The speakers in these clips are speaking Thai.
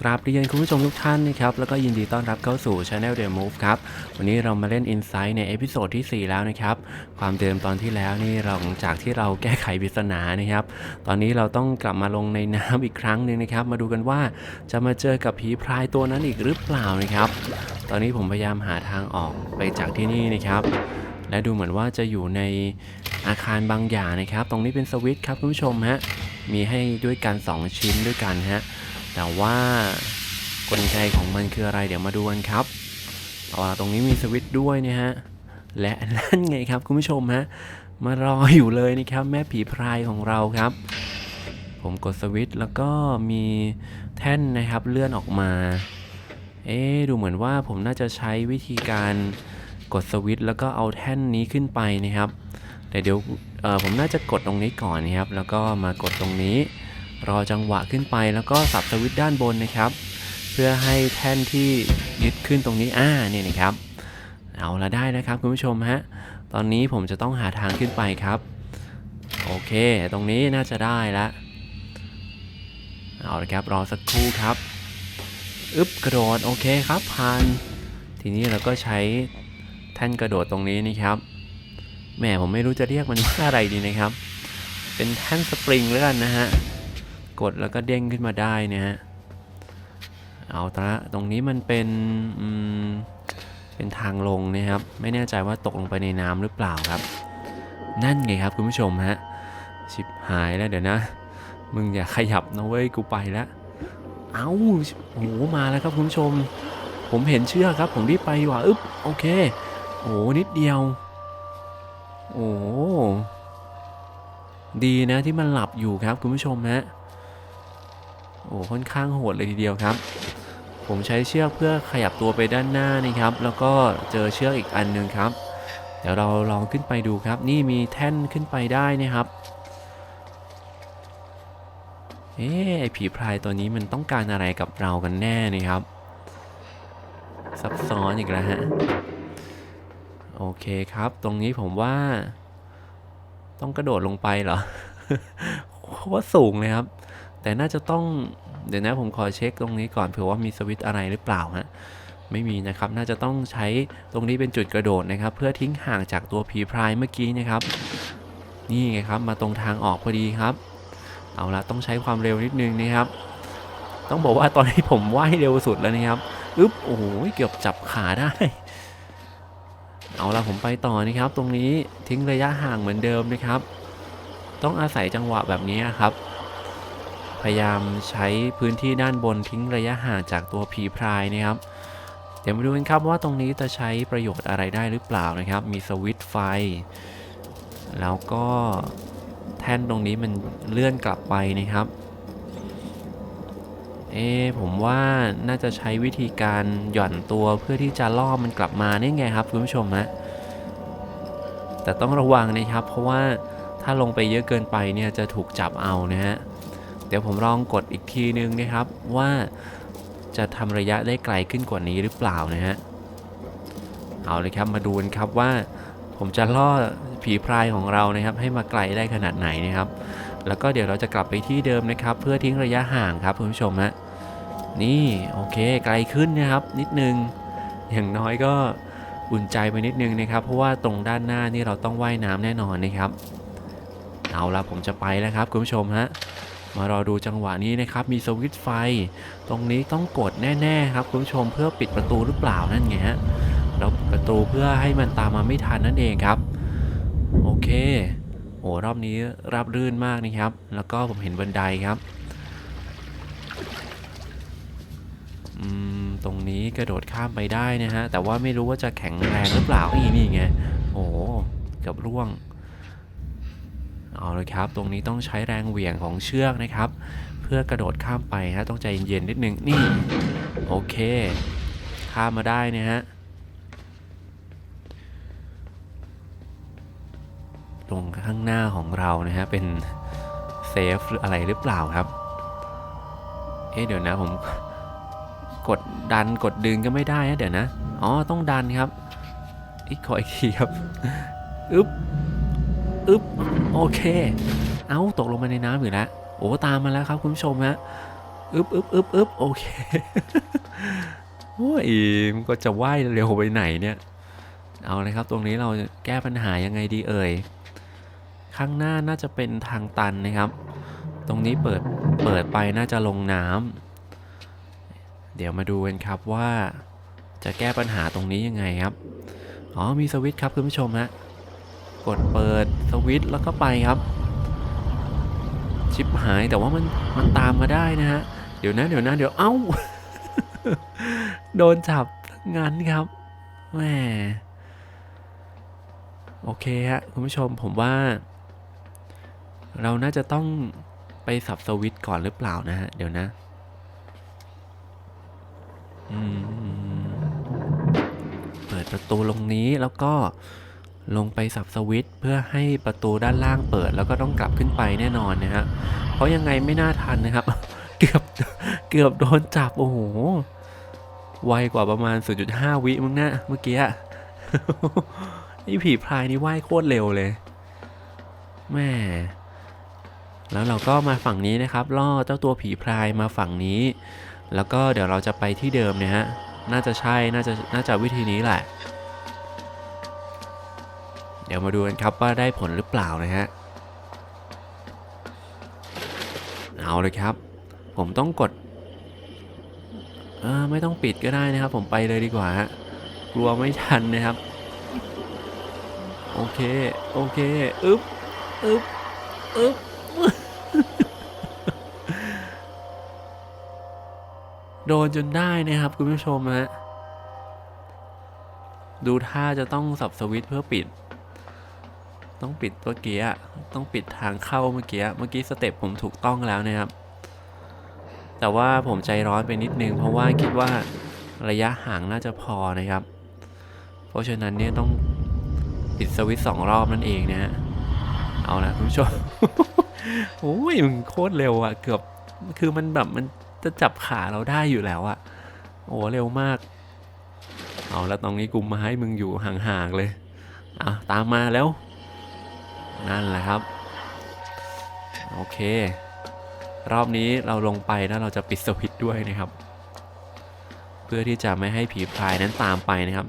กราบเรียนคุณผู้ชมทุกท่านนะครับ แล้วก็ยินดีต้อนรับเข้าสู่ Channel The Move ครับ วันนี้เรามาเล่น Insight ในเอพิโซดที่ 4 แล้วนะครับ ความเดิมตอนที่แล้วนี่หลังจากที่เราแก้ไขปริศนานะครับ ตอนนี้เราต้องกลับมาลงในน้ำอีกครั้งหนึ่งนะครับ มาดูกันว่าจะมาเจอกับผีพรายตัวนั้นอีกหรือเปล่านะครับ ตอนนี้ผมพยายามหาทางออกไปจากที่นี่นะครับ และดูเหมือนว่าจะอยู่ในอาคารบางอย่างนะครับ ตรงนี้เป็นสวิตช์ครับคุณผู้ชมฮะ มีให้ด้วยกัน 2 ชิ้นด้วยกันฮะ แต่ว่ากลไกของมันคืออะไรเดี๋ยวมาดูกันครับเอาละตรงนี้มีสวิตช์ด้วยนะฮะและนั่นไงครับคุณผู้ชมฮะมารออยู่เลยนะครับแม่ผีพรายของเราครับ ผมกดสวิตช์แล้วก็มีแท่นนะครับเลื่อนออกมา เอ๊ดูเหมือนว่าผมน่าจะใช้วิธีการกดสวิตช์แล้วก็เอาแท่นนี้ขึ้นไปนะครับแต่เดี๋ยวผมน่าจะกดตรงนี้ก่อนนะครับ แล้วก็มากดตรงนี้ รอจังหวะขึ้นไปแล้วก็สับสวิตด้านบนนะครับ เพื่อให้แท่นที่ยึดขึ้นตรงนี้อ่าเนี่ยนะครับ เอาละได้นะครับคุณผู้ชมฮะตอนนี้ผมจะต้องหาทางขึ้นไปครับ โอเค ตรงนี้น่าจะได้ล้วเอาละครับรอสักครู่ครับอึบกระโดดโอเคครับผ่าน ทีนี้เราก็ใช้แท่นกระโดดตรงนี้นะครับแหมผมไม่รู้จะเรียกมันว่าอะไรดีนะครับ เป็นแท่นสปริงแล้วกันนะฮะ กดแล้วก็เด้งขึ้นมาได้นะฮะเอาละตรงนี้มันเป็นเป็นทางลงนะครับ ไม่แน่ใจว่าตกลงไปในน้ำหรือเปล่าครับ นั่นไงครับคุณผู้ชมฮะชิบหายแล้วเดี๋ยวนะ มึงอย่าขยับนะเว้ยกูไปแล้วเอ้าโอ้โหมาแล้วครับคุณผู้ชม ผมเห็นเชือกครับ ผมรีบไปว่าอึ๊บโอเคโอ้นิดเดียว โอ้ดีนะที่มันหลับอยู่ครับคุณผู้ชมฮะ อ้ค่อนข้างโหดเลยทีเดียวครับ ผมใช้เชือกเพื่อขยับตัวไปด้านหน้านี่ครับ แล้วก็เจอเชือกอีกอันหนึ่งครับ เดี๋ยวเราลองขึ้นไปดูครับ นี่มีแท่นขึ้นไปได้นะครับ เอ๊ะไอผีพรายตัวนี้มันต้องการอะไรกับเรากันแน่นี่ครับ ซับซ้อนอีกแล้วฮะ โอเคครับ ตรงนี้ผมว่าต้องกระโดดลงไปเหรอโคตรสูงเลยครับ แต่น่าจะต้อง เดี๋ยวนะผมขอเช็คตรงนี้ก่อนเผื่อว่ามีสวิตอะไรหรือเปล่าฮะไม่มีนะครับ น่าจะต้องใช้ตรงนี้เป็นจุดกระโดดนะครับ เพื่อทิ้งห่างจากตัวผีพรายเมื่อกี้นะครับ นี่ไงครับ มาตรงทางออกพอดีครับ เอาละต้องใช้ความเร็วนิดนึงนะครับ ต้องบอกว่าตอนนี้ผมว่ายเร็วสุดแล้วนะครับ อึ๊บ โอ้โห เกือบจับขาได้ เอาละผมไปต่อนะครับ ตรงนี้ทิ้งระยะห่างเหมือนเดิมนะครับ ต้องอาศัยจังหวะแบบนี้ครับ พยายามใช้พื้นที่ด้านบนทิ้งระยะห่างจากตัวผีพรายนะครับ เดี๋ยวมาดูกันครับว่าตรงนี้จะใช้ประโยชน์อะไรได้หรือเปล่านะครับ มีสวิตช์ไฟ แล้วก็แท่นตรงนี้มันเลื่อนกลับไปนะครับ เอะผมว่าน่าจะใช้วิธีการหย่อนตัวเพื่อที่จะล่อมันกลับมานี่ไงครับคุณผู้ชมฮะแต่ต้องระวังนะครับ เพราะว่าถ้าลงไปเยอะเกินไปเนี่ยจะถูกจับเอานะฮะ ดี๋ยวผมลองกดอีกทีนึงนะครับว่าจะทำระยะได้ไกลขึ้นกว่านี้หรือเปล่านะฮะเอาเลยครับมาดูกันครับว่า ผมจะล่อผีพรายของเรานะครับ ให้มาไกลได้ขนาดไหนนะครับ แล้วก็เดี๋ยวเราจะกลับไปที่เดิมนะครับ เพื่อทิ้งระยะห่างครับคุณผู้ชมฮะนี่โอเคไกลขึ้นนะครับ นิดนึง อย่างน้อยก็อุ่นใจไปนิดนึงนะครับ เพราะว่าตรงด้านหน้านี่เราต้องว่ายน้ำแน่นอนนะครับ เอาละผมจะไปแล้วครับคุณผู้ชมฮะ มารอดูจังหวะนี้นะครับมีสวิตช์ไฟ ตรงนี้ต้องกดแน่ๆครับคุณผู้ชมเพื่อปิดประตูหรือเปล่านั่นไงฮะแล้วประตูเพื่อให้มันตามมาไม่ทันนั่นเองครับ โอเคโอ้รอบนี้ราบรื่นมากนะครับ แล้วก็ผมเห็นบันไดครับอืมตรงนี้กระโดดข้ามไปได้นะฮะ แต่ว่าไม่รู้ว่าจะแข็งแรงหรือเปล่านี่นี่ไง โอ้เกับร่วง เอาเลยครับ ตรงนี้ต้องใช้แรงเหวี่ยงของเชือกนะครับ เพื่อกระโดดข้ามไปฮะต้องใจเย็นๆนิดนึงนี่โอเค ข้ามมาได้นะฮะตรงข้างหน้าของเรานะฮะเป็นเซฟหรืออะไรหรือเปล่าครับ เอ๊ะเดี๋ยวนะผมกดดันกดดึงก็ไม่ได้นะเดี๋ยวนะ อ๋อ ต้องดันครับ อีกขออีกทีครับ อึ๊บ อึ๊บโอเค เอ้าตกลงมาในน้ำอยู่แล้วโอ้ตามมาแล้วครับคุณผู้ชมฮะอึบอึบอึบอึบโอเคโอ้ยมันก็จะว่ายเร็วไปไหนเนี่ย เอาเลยครับ ตรงนี้เราแก้ปัญหายังไงดีเอ่ย ข้างหน้าน่าจะเป็นทางตันนะครับ ตรงนี้เปิด เปิดไปน่าจะลงน้ำ เดี๋ยวมาดูกันครับว่าจะแก้ปัญหาตรงนี้ยังไงครับ อ๋อ มีสวิตช์ครับคุณผู้ชมฮะ กดเปิดสวิตช์แล้วก็ไปครับ ชิปหายแต่ว่ามันมันตามมาได้นะฮะ เดี๋ยวนะเดี๋ยวนะเดี๋ยวเอ้า โดนจับงั้นครับแหมโอเคฮะคุณผู้ชมผมว่า เราน่าจะต้องไปสับสวิตก่อนหรือเปล่านะฮะ เดี๋ยวนะอืมเปิดประตูลงนี้แล้วก็ ลงไปสับสวิตช์เพื่อให้ประตูด้านล่างเปิดแล้วก็ต้องกลับขึ้นไปแน่นอนนะฮะเพราะยังไงไม่น่าทันนะครับ เกือบเกือบโดนจับโอ้โหไวกว่าประมาณ 0.5 วิมึงนะเมื่อกี้นี่ผีพรายนี่ว่ายโคตรเร็วเลยแม่แล้วเราก็มาฝั่งนี้นะครับล่อเจ้าตัวผีพรายมาฝั่งนี้ แล้วก็เดี๋ยวเราจะไปที่เดิมเนี่ยฮะน่าจะใช่น่าจะน่าจะวิธีนี้แหละ เดี๋ยวมาดูกันครับว่าได้ผลหรือเปล่านะฮะ เอาเลยครับ ผมต้องกด เออไม่ต้องปิดก็ได้นะครับ ผมไปเลยดีกว่าฮะ กลัวไม่ทันนะครับ โอเค โอเค อึ๊บ อึ๊บ อึ๊บ โดนจนได้นะครับคุณผู้ชมฮะ ดูท่าจะต้องสับสวิตช์เพื่อปิด ต้องปิดเมื่อกี้ต้องปิดทางเข้าเมื่อกี้เมื่อกี้สเต็ปผมถูกต้องแล้วนะครับ แต่ว่าผมใจร้อนไปนิดนึง เพราะว่าคิดว่าระยะห่างน่าจะพอนะครับ เพราะฉะนั้นเนี่ยต้องปิดสวิตช์สองรอบนั่นเองนะฮะเอาละคุณผู้ชมโอ้ยมันโคตรเร็วอะเกือบคือมันแบบมันจะจับขาเราได้อยู่แล้วอะโอ้เร็วมาก เอาแล้วตรงนี้กูมาให้มึงอยู่ห่างๆเลยอะตามมาแล้ว นั่นแหละครับ โอเค รอบนี้เราลงไปแล้วเราจะปิดสวิตด้วยนะครับ เพื่อที่จะไม่ให้ผีพรายนั้นตามไปนะครับ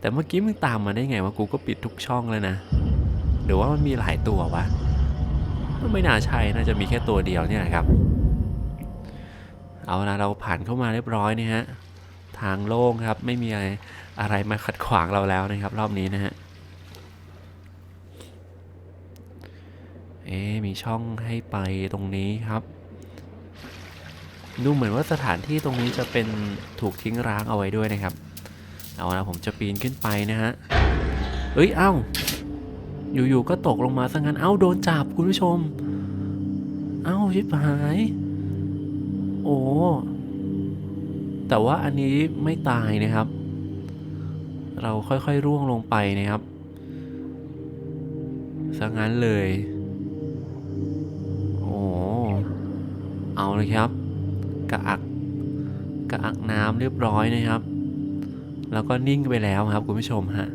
แต่เมื่อกี้มึงตามมาได้ไงวะกูก็ปิดทุกช่องเลยนะหรือว่ามันมีหลายตัววะไม่น่าใช่น่าจะมีแค่ตัวเดียวเนี่ยนะครับ เอาละเราผ่านเข้ามาเรียบร้อยนี่ฮะทางโล่งครับไม่มีอะไรอะไรมาขัดขวางเราแล้วนะครับ รอบนี้นะฮะ เอ๊มีช่องให้ไปตรงนี้ครับ ดูเหมือนว่าสถานที่ตรงนี้จะเป็นถูกทิ้งร้างเอาไว้ด้วยนะครับ เอาละผมจะปีนขึ้นไปนะฮะ เอ้ย เอ้า อยู่ๆก็ตกลงมาซะงั้น เอ้า โดนจับคุณผู้ชม เอ้าชิบหาย โอ้แต่ว่าอันนี้ไม่ตายนะครับ เราค่อยๆร่วงลงไปนะครับซะงั้นเลย เอาเลยครับ กระอักกระอักน้ำเรียบร้อยนะครับ แล้วก็นิ่งไปแล้วครับคุณผู้ชมฮะ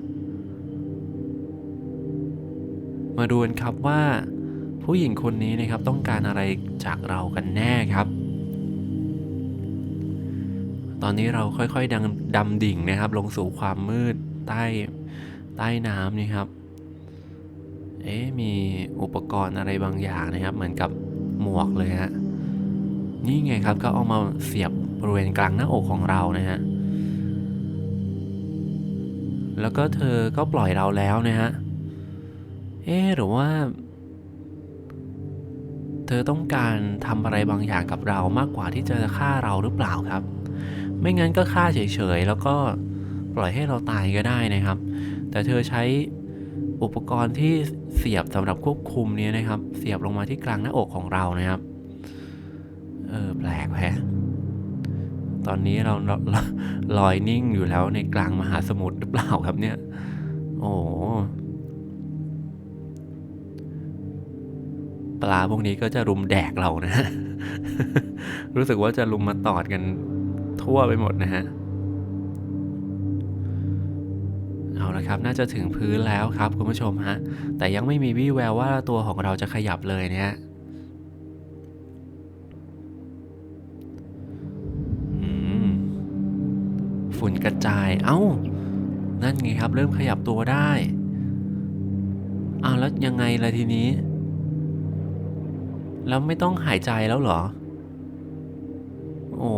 มาดูกันครับว่า ผู้หญิงคนนี้นะครับต้องการอะไรจากเรากันแน่ครับ ตอนนี้เราค่อยๆดังดำดิ่งนะครับ ลงสู่ความมืดใต้ใต้น้ำนี่ครับ เอ๊มีอุปกรณ์อะไรบางอย่างนะครับ เหมือนกับหมวกเลยฮะ นี่ไงครับก็เอามาเสียบบริเวณกลางหน้าอกของเรานะฮะ แล้วก็เธอก็ปล่อยเราแล้วนะฮะ เอ๊หรือว่า เธอต้องการทำอะไรบางอย่างกับเรามากกว่าที่จะฆ่าเราหรือเปล่าครับ ไม่งั้นก็ฆ่าเฉยๆ แล้วก็ปล่อยให้เราตายก็ได้นะครับ แต่เธอใช้อุปกรณ์ที่เสียบสำหรับควบคุมเนี้นะครับ เสียบลงมาที่กลางหน้าอกของเรานะครับ เออแปลกแฮะตอนนี้เราลอยนิ่งอยู่แล้วในกลางมหาสมุทรหรือเปล่าครับเนี่ย โอ้ปลาพวกนี้ก็จะรุมแดกเรานะ รู้สึกว่าจะรุมมาตอดกันทั่วไปหมดนะฮะ เอาละครับ น่าจะถึงพื้นแล้วครับคุณผู้ชมฮะ แต่ยังไม่มีวี่แววว่าตัวของเราจะขยับเลยเนะ ฝุ่นกระจาย เอ้า นั่นไงครับ เริ่มขยับตัวได้เอาแล้วยังไงล่ะทีนี้ แล้วไม่ต้องหายใจแล้วเหรอ โอ้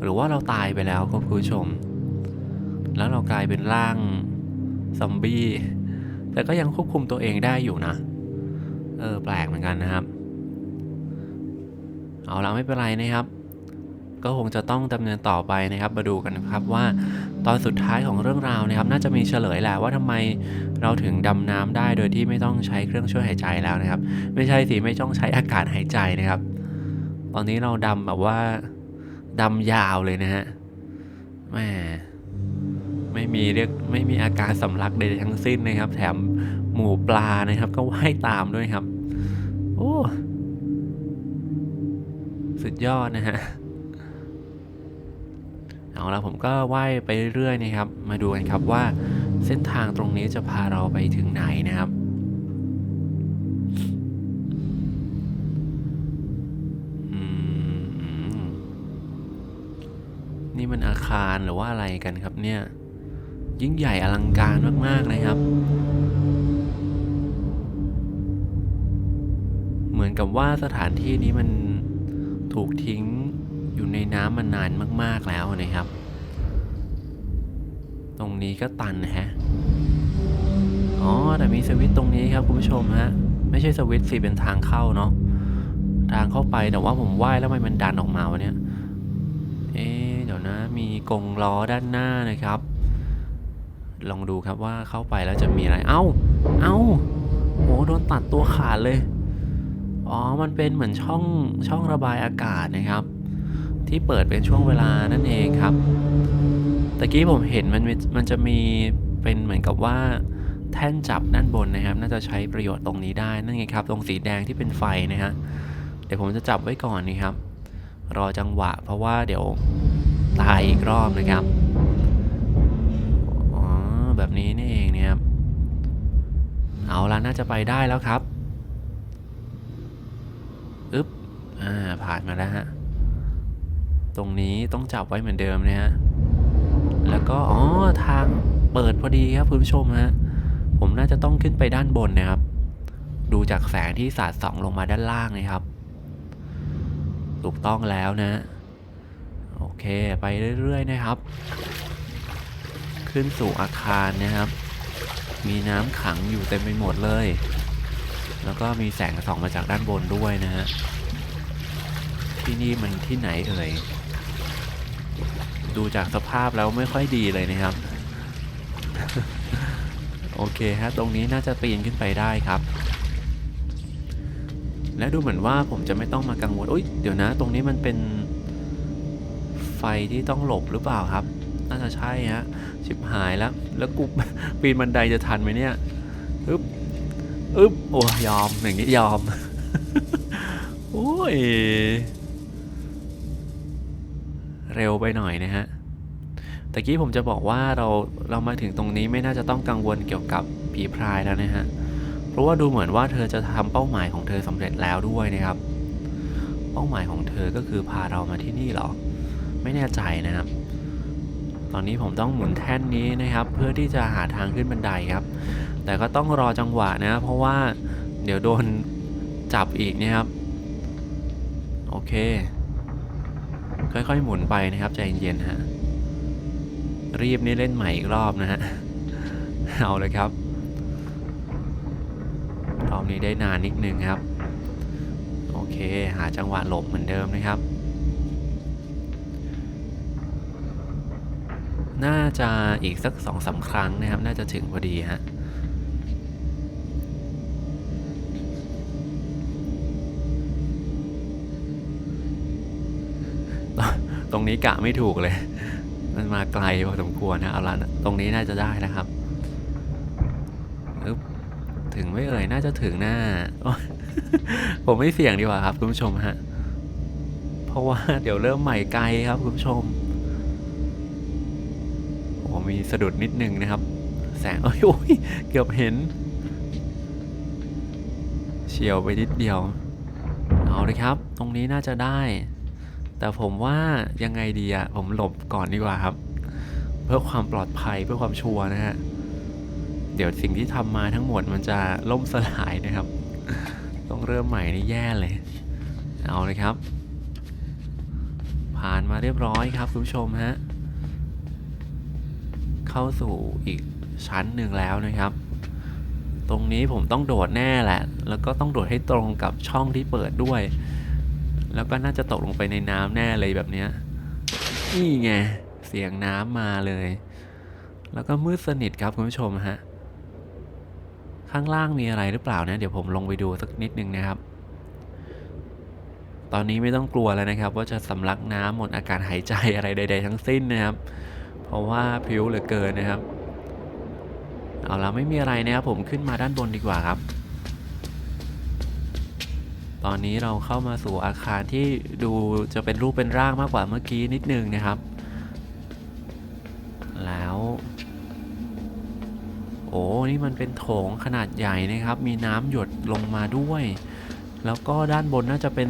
หรือว่าเราตายไปแล้วครับคุณผู้ชม แล้วเรากลายเป็นร่างซอมบี้ แต่ก็ยังควบคุมตัวเองได้อยู่นะ เออ แปลกเหมือนกันนะครับ เอาละไม่เป็นไรนะครับ ก็คงจะต้องดำเนินต่อไปนะครับ มาดูกันนะครับว่าตอนสุดท้ายของเรื่องราวนะครับ น่าจะมีเฉลยแหละว่าทำไมเราถึงดำน้ำได้โดยที่ไม่ต้องใช้เครื่องช่วยหายใจแล้วนะครับ ไม่ใช่สิไม่ต้องใช้อากาศหายใจนะครับ ตอนนี้เราดำแบบว่าดำยาวเลยนะฮะแหมไม่มีเรียกไม่มีอาการสำลักใดทั้งสิ้นนะครับ แถมหมูปลานะครับ ก็ว่ายตามด้วยครับ โอ้ สุดยอดนะฮะ เอาละผมก็ว่ายไปเรื่อยๆนะครับ มาดูกันครับว่าเส้นทางตรงนี้จะพาเราไปถึงไหนนะครับนี่มันอาคารหรือว่าอะไรกันครับเนี่ย ยิ่งใหญ่อลังการมากๆเลยครับ เหมือนกับว่าสถานที่นี้มันถูกทิ้ง อยู่ในน้ำมานานมาก ๆแล้วนะครับ ตรงนี้ก็ตันนะฮะอ๋อแต่มีสวิตช์ตรงนี้ครับคุณผู้ชมฮะไม่ใช่สวิตช์สิเป็นทางเข้าเนาะทางเข้าไปแต่ว่าผมว่ายแล้วทำไมมันดันออกมาวะเนี่ยเอ๊ะเดี๋ยวนะมีกงล้อด้านหน้านะครับ ลองดูครับว่าเข้าไปแล้วจะมีอะไร เอ้า เอ้าโหโดนตัดตัวขาดเลย อ๋อ มันเป็นเหมือนช่องช่องระบายอากาศนะครับ ที่เปิดเป็นช่วงเวลานั่นเองครับตะกี้ผมเห็นมันมันจะมีเป็นเหมือนกับว่าแท่นจับด้านบนนะครับ น่าจะใช้ประโยชน์ตรงนี้ได้นั่นไงครับ ตรงสีแดงที่เป็นไฟนะฮะเดี๋ยวผมจะจับไว้ก่อนนี่ครับ รอจังหวะ เพราะว่าเดี๋ยวตายอีกรอบนะครับอ๋อแบบนี้นี่เองเนี่ยครับเอาละน่าจะไปได้แล้วครับอึ๊บอ่าผ่านมาแล้วฮะ ตรงนี้ต้องจับไว้เหมือนเดิมนะฮะ แล้วก็ อ๋อ ทางเปิดพอดีครับคุณผู้ชมฮะ ผมน่าจะต้องขึ้นไปด้านบนนะครับ ดูจากแสงที่สาดส่องลงมาด้านล่างนะครับ ถูกต้องแล้วนะ โอเค ไปเรื่อยๆนะครับ ขึ้นสู่อาคารนะครับ มีน้ำขังอยู่เต็มไปหมดเลย แล้วก็มีแสงส่องมาจากด้านบนด้วยนะฮะที่นี่มันที่ไหนเอ่ย ดูจากสภาพแล้วไม่ค่อยดีเลยนะครับ โอเคฮะตรงนี้น่าจะปีนขึ้นไปได้ครับ และดูเหมือนว่าผมจะไม่ต้องมากังวลอุ้ยเดี๋ยวนะ ตรงนี้มันเป็นไฟที่ต้องหลบหรือเปล่าครับ น่าจะใช่ฮะชิบหายแล้ว แล้วกูปีนบันไดจะทันไหมเนี่ยอึ๊บอึ๊บโอ้ยอมอย่างนี้ยอม โอ้ย เร็วไปหน่อยนะฮะตะกี้ผมจะบอกว่าเราเรามาถึงตรงนี้ไม่น่าจะต้องกังวลเกี่ยวกับผีพรายแล้วนะฮะ เพราะว่าดูเหมือนว่าเธอจะทำเป้าหมายของเธอสำเร็จแล้วด้วยนะครับ เป้าหมายของเธอก็คือพาเรามาที่นี่หรอ ไม่แน่ใจนะครับ ตอนนี้ผมต้องหมุนแท่นนี้นะครับ เพื่อที่จะหาทางขึ้นบันไดครับ แต่ก็ต้องรอจังหวะนะ เพราะว่าเดี๋ยวโดนจับอีกนะครับ โอเค ค่อยๆหมุนไปนะครับใจเย็นๆฮะรีบนี่เล่นใหม่อีกรอบนะฮะเอาเลยครับรอบนี้ได้นานนิดนึงครับ โอเคหาจังหวะหลบเหมือนเดิมนะครับ น่าจะอีกสักสองสาครั้งนะครับ น่าจะถึงพอดีฮะ ตรงนี้กะไม่ถูกเลย มันมาไกลพอสมควรนะเอาละตรงนี้น่าจะได้นะครับถึงไม่เอ่ยน่าจะถึงหน้า ผมไม่เสี่ยงดีกว่าครับคุณผู้ชมฮะ เพราะว่าเดี๋ยวเริ่มใหม่ไกลครับคุณผู้ชมโอ้มีสะดุดนิดนึงนะครับ แสงเอ้ยโอ้ยเกือบเห็น เฉียวไปนิดเดียว เอาเลยครับ ตรงนี้น่าจะได้ แต่ผมว่ายังไงดีอะผมหลบก่อนดีกว่าครับ เพื่อความปลอดภัยเพื่อความชัวร์นะฮะเดี๋ยวสิ่งที่ทำมาทั้งหมดมันจะล่มสลายนะครับ ต้องเริ่มใหม่นี่แย่เลย เอาเลยครับ ผ่านมาเรียบร้อยครับคุณผู้ชมฮะเข้าสู่อีกชั้นหนึ่งแล้วนะครับ ตรงนี้ผมต้องโดดแน่แหละ แล้วก็ต้องโดดให้ตรงกับช่องที่เปิดด้วย แล้วก็น่าจะตกลงไปในน้ำแน่เลยแบบเนี้ยนี่ไงเสียงน้ำมาเลย แล้วก็มืดสนิทครับคุณผู้ชมฮะข้างล่างมีอะไรหรือเปล่านะ เดี๋ยวผมลงไปดูสักนิดนึงนะครับ ตอนนี้ไม่ต้องกลัวแล้วนะครับ ว่าจะสำลักน้ำหมดอาการหายใจอะไรใด ๆ ทั้งสิ้นนะครับ เพราะว่าพริ้วเหลือเกินนะครับ เอาละไม่มีอะไรนะครับผมขึ้นมาด้านบนดีกว่าครับ ตอนนี้เราเข้ามาสู่อาคารที่ดูจะเป็นรูปเป็นร่างมากกว่าเมื่อกี้นิดนึงนะครับ แล้ว โอ้นี่มันเป็นโถงขนาดใหญ่นะครับ มีน้ำหยดลงมาด้วย แล้วก็ด้านบนน่าจะเป็น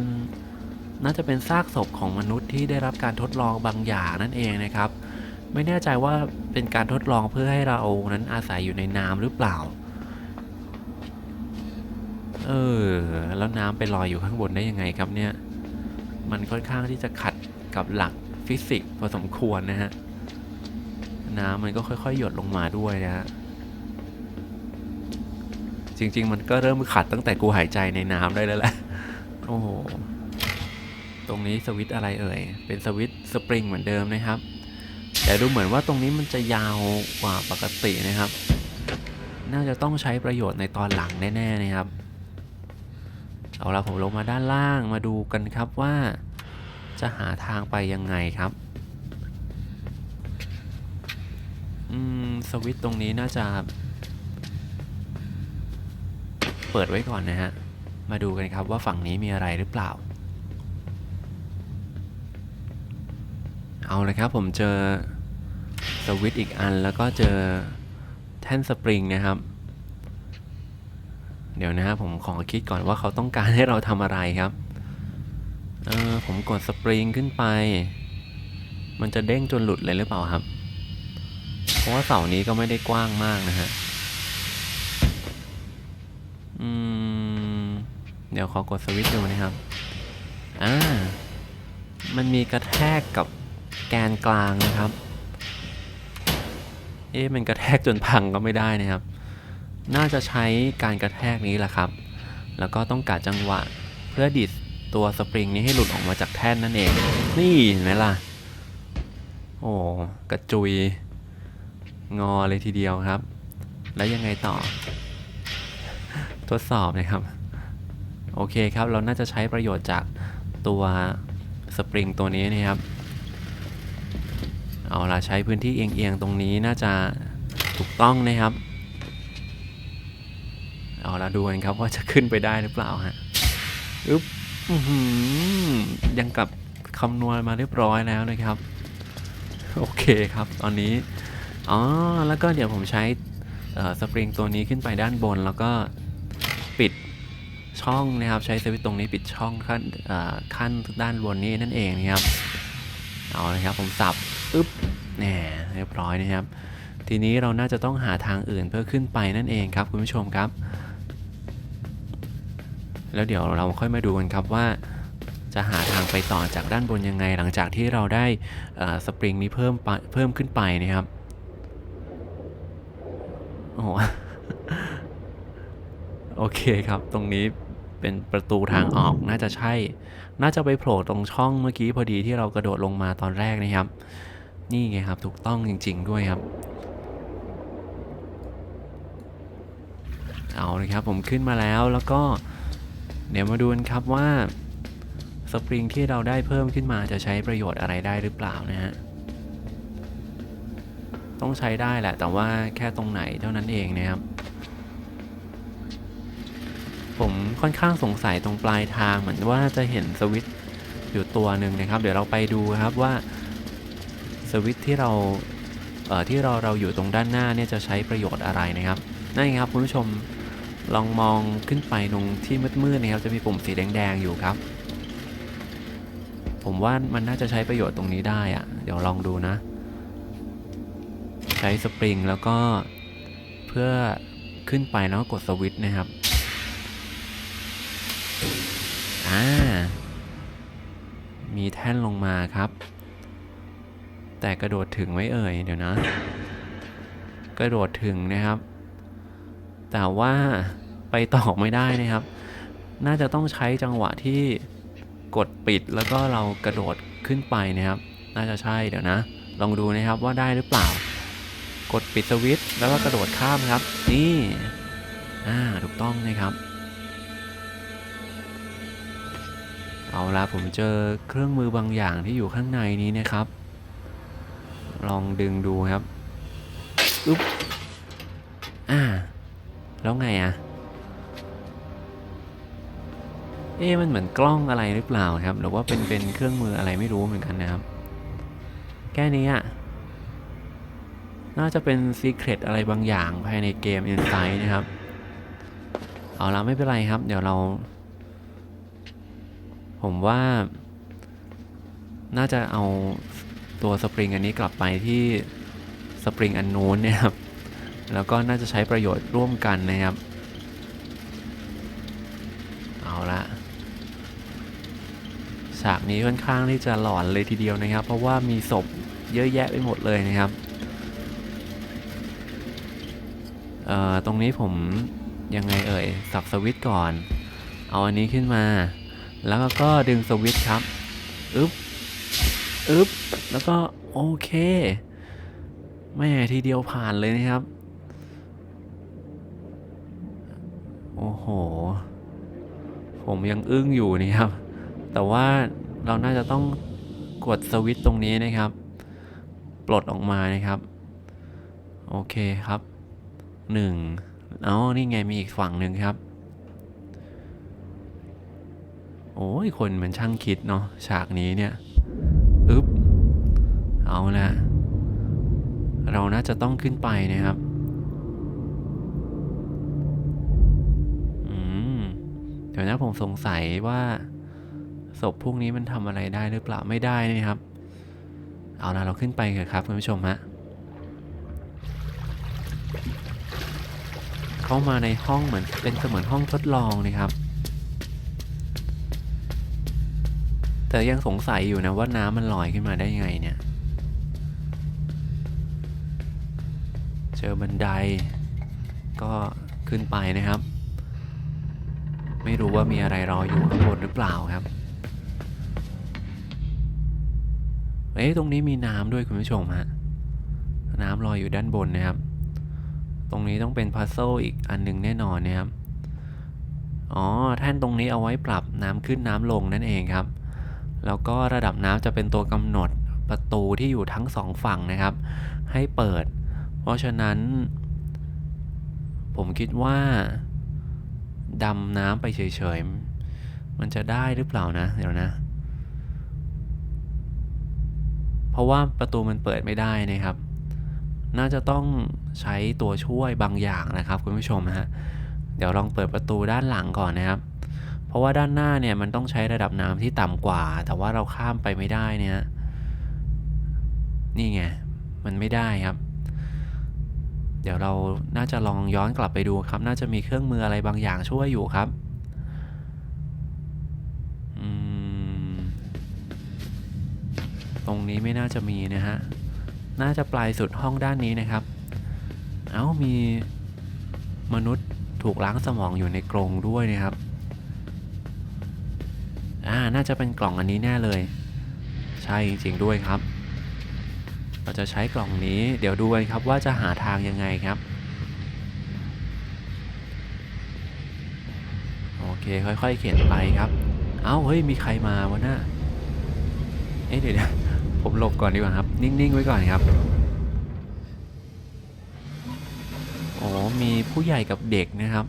น่าจะเป็นซากศพของมนุษย์ที่ได้รับการทดลองบางอย่างนั่นเองนะครับ ไม่แน่ใจว่าเป็นการทดลองเพื่อให้เรานั้นอาศัยอยู่ในน้ำหรือเปล่า เออ แล้วน้ำไปลอยอยู่ข้างบนได้ยังไงครับเนี่ย มันค่อนข้างที่จะขัดกับหลักฟิสิกส์พอสมควรนะฮะ น้ำมันก็ค่อยๆ หยดลงมาด้วยนะฮะ จริง ๆ มันก็เริ่มขัดตั้งแต่กูหายใจในน้ำได้แล้วแหละ โอ้โห ตรงนี้สวิตอะไรเอ่ย เป็นสวิตสปริงเหมือนเดิมนะครับ แต่ดูเหมือนว่าตรงนี้มันจะยาวกว่าปกตินะครับ น่าจะต้องใช้ประโยชน์ในตอนหลังแน่ๆนะครับ เอาละผมลงมาด้านล่างมาดูกันครับว่า จะหาทางไปยังไงครับ อืม สวิตช์ตรงนี้น่าจะ เปิดไว้ก่อนนะฮะ มาดูกันครับว่าฝั่งนี้มีอะไรหรือเปล่า เอาเลยครับผมเจอสวิตช์อีกอันแล้วก็เจอแท่นสปริงนะครับ เดี๋ยวนะผมขอคิดก่อนว่าเขาต้องการให้เราทำอะไรครับ เออผมกดสปริงขึ้นไป มันจะเด้งจนหลุดเลยหรือเปล่าครับ เพราะว่าเสานี้ก็ไม่ได้กว้างมากนะฮะ อืม เดี๋ยวขอกดสวิตช์ดูนะครับ อ่า มันมีกระแทกกับแกนกลางนะครับ เอ๊ะมันกระแทกจนพังก็ไม่ได้นะครับ น่าจะใช้การกระแทกนี้แหละครับ แล้วก็ต้องการจังหวะเพื่อดิดตัวสปริงนี้ให้หลุดออกมาจากแท่นนั่นเอง นี่เห็นไหมล่ะ โอ้กระจุย งอเลยทีเดียวครับ แล้วยังไงต่อ ทดสอบนะครับ โอเคครับเราน่าจะใช้ประโยชน์จากตัวสปริงตัวนี้นะครับ เอาล่ะใช้พื้นที่เอียงๆตรงนี้น่าจะถูกต้องนะครับ เอาละดูกันครับว่าจะขึ้นไปได้หรือเปล่าฮะอึ๊บยังกับคำนวณมาเรียบร้อยแล้วนะครับ โอเคครับตอนนี้อ๋อแล้วก็เดี๋ยวผมใช้สปริงตัวนี้ขึ้นไปด้านบน แล้วก็ปิดช่องนะครับ ใช้สวิตช์ตรงนี้ปิดช่องขั้นขั้นด้านบนนี้นั่นเองนะครับ เอาเลยครับผมสับอึ๊บแหน่เรียบร้อยนะครับ ทีนี้เราน่าจะต้องหาทางอื่นเพื่อขึ้นไปนั่นเองครับคุณผู้ชมครับ แล้วเดี๋ยวเราค่อยมาดูกันครับว่า จะหาทางไปต่อจากด้านบนยังไง หลังจากที่เราได้สปริงนี้เพิ่มไปเพิ่มขึ้นไปนะครับโอ้โหโอเคครับ ตรงนี้เป็นประตูทางออกน่าจะใช่ น่าจะไปโผล่ตรงช่องเมื่อกี้พอดีที่เรากระโดดลงมาตอนแรกนะครับ นี่ไงครับถูกต้องจริง ๆ ด้วยครับ เอาเลยครับผมขึ้นมาแล้วแล้วก็ เดี๋ยวมาดูกันครับว่าสปริงที่เราได้เพิ่มขึ้นมาจะใช้ประโยชน์อะไรได้หรือเปล่านะฮะ ต้องใช้ได้แหละ แต่ว่าแค่ตรงไหนเท่านั้นเองนะครับ ผมค่อนข้างสงสัยตรงปลายทางเหมือนว่าจะเห็นสวิตช์อยู่ตัวหนึ่งนะครับ เดี๋ยวเราไปดูครับว่าสวิตช์ที่เราเอ่อที่เราเราอยู่ตรงด้านหน้าเนี่ยจะใช้ประโยชน์อะไรนะครับนั่นไงครับคุณผู้ชม ลองมองขึ้นไปตรงที่มืดๆนะครับจะมีปุ่มสีแดงๆอยู่ครับ ผมว่ามันน่าจะใช้ประโยชน์ตรงนี้ได้อะเดี๋ยวลองดูนะ ใช้สปริงแล้วก็เพื่อขึ้นไปแล้วก็กดสวิตช์นะครับอ่ามีแท่นลงมาครับ แต่กระโดดถึงไว้เอ่ยเดี๋ยวนะ กระโดดถึงนะครับ แต่ว่าไปต่อไม่ได้นะครับ น่าจะต้องใช้จังหวะที่กดปิดแล้วก็เรากระโดดขึ้นไปนะครับ น่าจะใช่เดี๋ยวนะ ลองดูนะครับว่าได้หรือเปล่า กดปิดสวิตช์แล้วก็กระโดดข้ามครับ นี่อ่าถูกต้องนะครับ เอาละผมเจอเครื่องมือบางอย่างที่อยู่ข้างในนี้นะครับ ลองดึงดูครับ อึ๊บอ่า แล้วไงอะเอ๊มันเหมือนกล้องอะไรหรือเปล่าครับ หรือว่าเป็นเป็นเครื่องมืออะไรไม่รู้เหมือนกันนะครับ แค่นี้อะน่าจะเป็นซีเครตอะไรบางอย่างภายในเกม Inside นะครับ เอาละไม่เป็นไรครับ เดี๋ยวเรา ผมว่า น่าจะเอาตัวสปริงอันนี้กลับไปที่สปริงอันนู้นเนี่ยครับ แล้วก็น่าจะใช้ประโยชน์ร่วมกันนะครับ เอาละฉากนี้ค่อนข้างที่จะหลอนเลยทีเดียวนะครับ เพราะว่ามีศพเยอะแยะไปหมดเลยนะครับเอ่อตรงนี้ผมยังไงเอ่ยสับสวิตก่อน เอาอันนี้ขึ้นมา แล้วก็ดึงสวิตครับอึ๊บอึ๊บแล้วก็โอเคแม่ทีเดียวผ่านเลยนะครับ โอ้โห ผมยังอึ้งอยู่นี่ครับ แต่ว่าเราน่าจะต้องกดสวิตช์ตรงนี้นะครับ ปลดออกมานะครับ โอเคครับหนึ่งอ๋อนี่ไงมีอีกฝั่งหนึ่งครับ โอ้ยคนมันช่างคิดเนาะฉากนี้เนี่ยอึ๊บเอาละเราน่าจะต้องขึ้นไปนะครับ เดี๋ยวนะผมสงสัยว่าศพพวกนี้มันทำอะไรได้หรือเปล่าไม่ได้นะครับ เอาละเราขึ้นไปเถอะครับคุณผู้ชมฮะเข้ามาในห้องเหมือนเป็นเสมือนห้องทดลองนะครับ แต่ยังสงสัยอยู่นะว่าน้ำมันลอยขึ้นมาได้ยังไงเนี่ย เจอบันไดก็ขึ้นไปนะครับ ไม่รู้ว่ามีอะไรรออยู่ข้างบนหรือเปล่าครับเอ๊ะตรงนี้มีน้ำด้วยคุณผู้ชมฮะน้ำลอยอยู่ด้านบนนะครับ ตรงนี้ต้องเป็นพัซเซิลอีกอันหนึ่งแน่นอนนะครับอ๋อแท่นตรงนี้เอาไว้ปรับน้ำขึ้นน้ำลงนั่นเองครับ แล้วก็ระดับน้ำจะเป็นตัวกำหนดประตูที่อยู่ทั้งสองฝั่งนะครับ ให้เปิด เพราะฉะนั้น ผมคิดว่า ดำน้ำไปเฉยๆ มันจะได้หรือเปล่านะ เดี๋ยวนะ เพราะว่าประตูมันเปิดไม่ได้นะครับ น่าจะต้องใช้ตัวช่วยบางอย่างนะครับ คุณผู้ชมฮะ เดี๋ยวลองเปิดประตูด้านหลังก่อนนะครับ เพราะว่าด้านหน้าเนี่ยมันต้องใช้ระดับน้ำที่ต่ำกว่า แต่ว่าเราข้ามไปไม่ได้เนี่ย นี่ไง มันไม่ได้ครับ เดี๋ยวเราน่าจะลองย้อนกลับไปดูครับ น่าจะมีเครื่องมืออะไรบางอย่างช่วยอยู่ครับอืมตรงนี้ไม่น่าจะมีนะฮะ น่าจะปลายสุดห้องด้านนี้นะครับ เอ้ามีมนุษย์ถูกล้างสมองอยู่ในกรงด้วยนะครับ อ่า น่าจะเป็นกล่องอันนี้แน่เลย ใช่จริงๆด้วยครับ เราจะใช้กล่องนี้เดี๋ยวดูกันครับว่าจะหาทางยังไงครับ โอเคค่อยๆเขียนไปครับ เอ้าเฮ้ยมีใครมาวะน่าเอ๊ะเดี๋ยวผมหลบก่อนดีกว่าครับ นิ่งๆไว้ก่อนครับอ๋อมีผู้ใหญ่กับเด็กนะครับ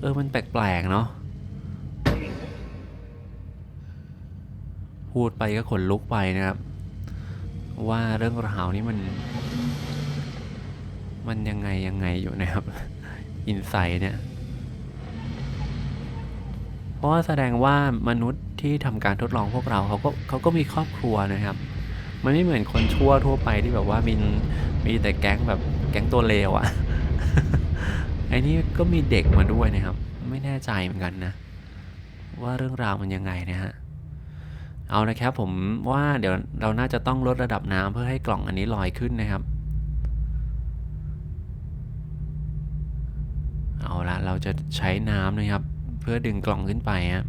เออมันแปลกๆเนาะพูดไปก็ขนลุกไปนะครับ ว่าเรื่องราวนี้มัน มันยังไงยังไงอยู่นะครับ อินไซด์เนี่ย เพราะว่าแสดงว่ามนุษย์ที่ทำการทดลองพวกเราเขาก็เขาก็มีครอบครัวนะครับ มันไม่เหมือนคนชั่วทั่วไปที่แบบว่ามีมีแต่แก๊งแบบแก๊งตัวเลวอะไอ้นี่ก็มีเด็กมาด้วยนะครับ ไม่แน่ใจเหมือนกันนะ ว่าเรื่องราวมันยังไงนะฮะ เอานะครับผมว่าเดี๋ยวเราน่าจะต้องลดระดับน้ำเพื่อให้กล่องอันนี้ลอยขึ้นนะครับ เอาละเราจะใช้น้ำนะครับ เพื่อดึงกล่องขึ้นไปฮะ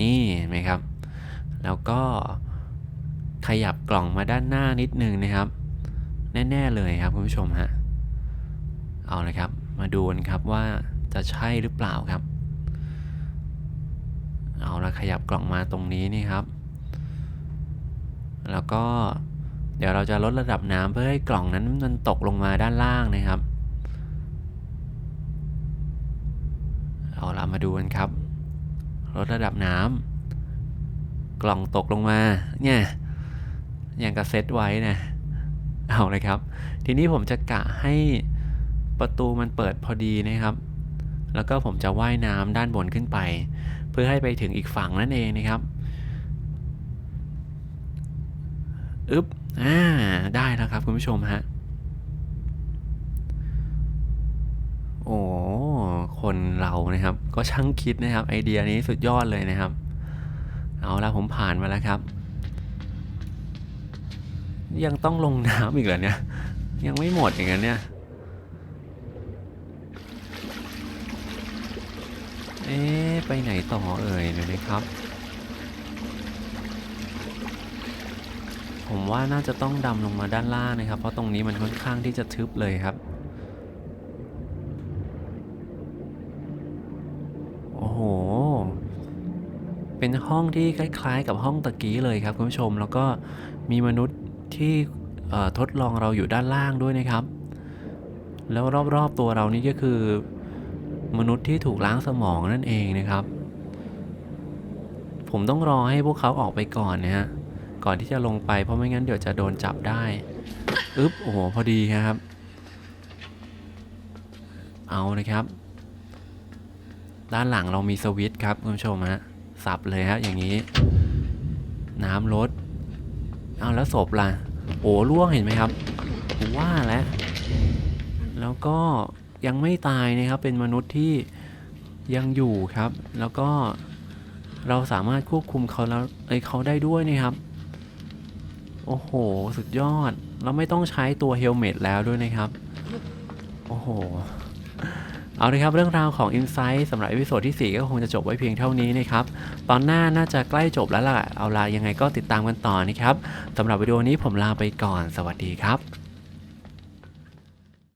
นี่เห็นไหมครับ แล้วก็ขยับกล่องมาด้านหน้านิดนึงนะครับ แน่ๆเลยครับคุณผู้ชมฮะเอาละครับ มาดูกันครับว่าจะใช่หรือเปล่าครับ เอาละขยับกล่องมาตรงนี้นี่ครับ แล้วก็เดี๋ยวเราจะลดระดับน้ำเพื่อให้กล่องนั้นมันตกลงมาด้านล่างนะครับ เอาละมาดูกันครับ ลดระดับน้ำกล่องตกลงมา เนี่ยอย่างกับเซตไว้นะ เอาเลยครับ ทีนี้ผมจะกะให้ประตูมันเปิดพอดีนะครับ แล้วก็ผมจะว่ายน้ำด้านบนขึ้นไป เพื่อให้ไปถึงอีกฝั่งนั่นเองนะครับ อึ๊บอ่าได้แล้วครับคุณผู้ชมฮะโอ้คนเรานะครับ ก็ช่างคิดนะครับ ไอเดียนี้สุดยอดเลยนะครับ เอาละผมผ่านมาแล้วครับ ยังต้องลงน้ำอีกเหรอเนี่ย ยังไม่หมดอย่างนั้นเนี่ยเอ๊ไปไหนต่อเอ่ยเดี๋ยวนะครับ ผมว่าน่าจะต้องดำลงมาด้านล่างนะครับ เพราะตรงนี้มันค่อนข้างที่จะทึบเลยครับ โอ้โห เป็นห้องที่คล้ายๆ กับห้องตะกี้เลยครับคุณผู้ชม แล้วก็มีมนุษย์ที่ทดลองเราอยู่ด้านล่างด้วยนะครับ แล้วรอบๆตัวเรานี่ก็คือ มนุษย์ที่ถูกล้างสมองนั่นเองนะครับ ผมต้องรอให้พวกเขาออกไปก่อนนะฮะ ก่อนที่จะลงไปเพราะไม่งั้นเดี๋ยวจะโดนจับได้อึ๊บโอ้โหพอดีครับ เอานะครับ ด้านหลังเรามีสวิตช์ครับคุณผู้ชมฮะสับเลยครับอย่างนี้ น้ำลดเอาแล้วศพล่ะ โอ้ล่วงเห็นไหมครับว่าแล้วแล้วก็ยังไม่ตายนะครับเป็นมนุษย์ที่ยังอยู่ครับ แล้วก็เราสามารถควบคุมเขาแล้วเอ้เขาได้ด้วยนะครับ โอ้โห สุดยอด เราไม่ต้องใช้ตัวเฮลเมตแล้วด้วยนะครับ โอ้โห เอาเลยครับเรื่องราวของ Insight สำหรับเอพิโซดที่ 4 ก็คงจะจบไว้เพียงเท่านี้นะครับ ตอนหน้าน่าจะใกล้จบแล้วล่ะ เอาล่ะยังไงก็ติดตามกันต่อนะครับสำหรับวิดีโอนี้ผมลาไปก่อน สวัสดีครับ